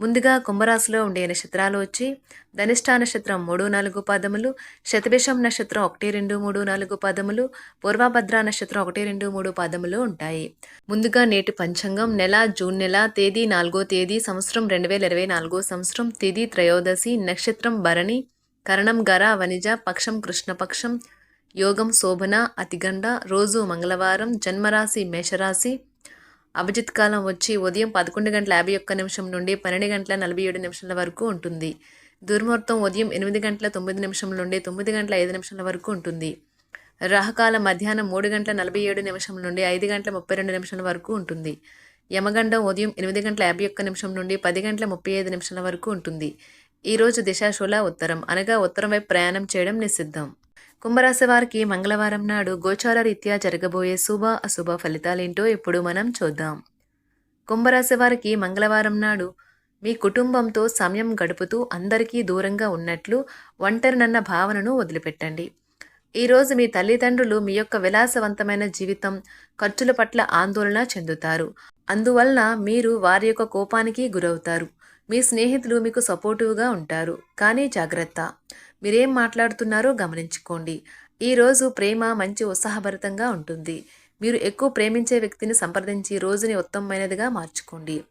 ముందుగా కుంభరాశిలో ఉండే నక్షత్రాలు వచ్చి ధనిష్ఠా నక్షత్రం మూడు నాలుగు పాదములు శతభిషం నక్షత్రం ఒకటి రెండు మూడు నాలుగు పాదములు పూర్వభద్ర నక్షత్రం ఒకటి రెండు మూడు పాదములు ఉంటాయి. ముందుగా నేటి పంచాంగం నెల జూన్ నెల తేదీ నాలుగో తేదీ సంవత్సరం రెండు వేల ఇరవై నాలుగో సంవత్సరం తేదీ త్రయోదశి నక్షత్రం భరణి కరణం గర వనిజ పక్షం కృష్ణపక్షం యోగం శోభన అతిగండ రోజు మంగళవారం జన్మరాశి మేషరాశి అభిజిత్ కాలం వచ్చి ఉదయం పదకొండు గంటల యాభై ఒక్క నిమిషం నుండి పన్నెండు గంటల నలభై ఏడు నిమిషాల వరకు ఉంటుంది. దుర్ముహూర్తం ఉదయం ఎనిమిది గంటల తొమ్మిది నిమిషం నుండి తొమ్మిది గంటల ఐదు నిమిషాల వరకు ఉంటుంది. రాహకాలం మధ్యాహ్నం మూడు గంటల నలభై ఏడు నిమిషం నుండి ఐదు గంటల ముప్పై రెండు నిమిషాల వరకు ఉంటుంది. యమగండం ఉదయం ఎనిమిది గంటల యాభై ఒక్క నిమిషం నుండి పది గంటల ముప్పై ఐదు నిమిషాల వరకు ఉంటుంది. ఈరోజు దిశాశూల ఉత్తరం. అనగా ఉత్తరం వైపు ప్రయాణం చేయడం నిషిద్ధం. కుంభరాశి వారికి మంగళవారం నాడు గోచార రీత్యా జరగబోయే శుభ అశుభ ఫలితాలేంటో ఇప్పుడు మనం చూద్దాం. కుంభరాశి వారికి మంగళవారం నాడు మీ కుటుంబంతో సమయం గడుపుతూ అందరికీ దూరంగా ఉన్నట్లు ఒంటరినన్న భావనను వదిలిపెట్టండి. ఈరోజు మీ తల్లిదండ్రులు మీ యొక్క విలాసవంతమైన జీవితం ఖర్చుల పట్ల ఆందోళన చెందుతారు. అందువలన మీరు వారి యొక్క కోపానికి గురవుతారు. మీ స్నేహితులు మీకు సపోర్టివ్గా ఉంటారు. కానీ జాగ్రత్త. మీరేం మాట్లాడుతున్నారో గమనించుకోండి. ఈరోజు ప్రేమ మంచి ఉత్సాహభరితంగా ఉంటుంది. మీరు ఎక్కువ ప్రేమించే వ్యక్తిని సంప్రదించి రోజుని ఉత్తమమైనదిగా మార్చుకోండి.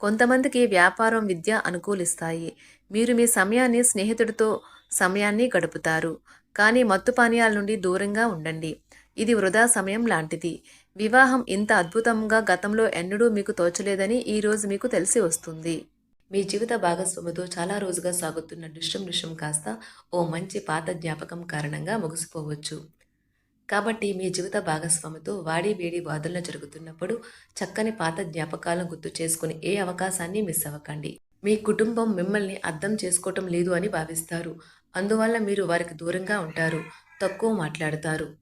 కొంతమందికి వ్యాపారం విద్య అనుకూలిస్తాయి. మీరు మీ సమయాన్ని స్నేహితుడితో సమయాన్ని గడుపుతారు. కానీ మత్తు పానీయాల నుండి దూరంగా ఉండండి. ఇది వృధా సమయం లాంటిది. వివాహం ఇంత అద్భుతంగా గతంలో ఎన్నడూ మీకు తోచలేదని ఈరోజు మీకు తెలిసి వస్తుంది. మీ జీవిత భాగస్వామితో చాలా రోజుగా సాగుతున్న దృశ్యం దృశ్యం కాస్త ఓ మంచి పాత జ్ఞాపకం కారణంగా ముగిసిపోవచ్చు. కాబట్టి మీ జీవిత భాగస్వామితో వాడి వేడి వాదనలు జరుగుతున్నప్పుడు చక్కని పాత జ్ఞాపకాలను గుర్తు చేసుకుని ఏ అవకాశాన్ని మిస్ అవ్వకండి. మీ కుటుంబం మిమ్మల్ని అర్థం చేసుకోవటం లేదు అని భావిస్తారు. అందువల్ల మీరు వారికి దూరంగా ఉంటారు తక్కువ మాట్లాడతారు.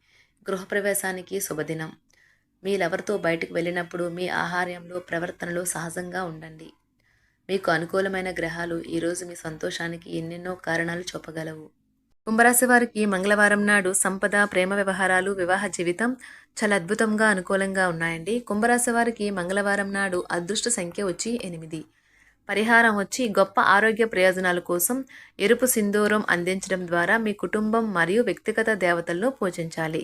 గృహప్రవేశానికి శుభదినం. మీరెవరితో బయటకు వెళ్ళినప్పుడు మీ ఆహార్యంలో ప్రవర్తనలో సహజంగా ఉండండి. మీకు అనుకూలమైన గ్రహాలు ఈరోజు మీ సంతోషానికి ఎన్నెన్నో కారణాలు చూపగలవు. కుంభరాశి వారికి మంగళవారం నాడు సంపద ప్రేమ వ్యవహారాలు వివాహ జీవితం చాలా అద్భుతంగా అనుకూలంగా ఉన్నాయండి. కుంభరాశి వారికి మంగళవారం నాడు అదృష్ట సంఖ్య వచ్చి ఎనిమిది. పరిహారం వచ్చి గొప్ప ఆరోగ్య ప్రయోజనాల కోసం ఎరుపు సింధూరం అందించడం ద్వారా మీ కుటుంబం మరియు వ్యక్తిగత దేవతలను పూజించాలి.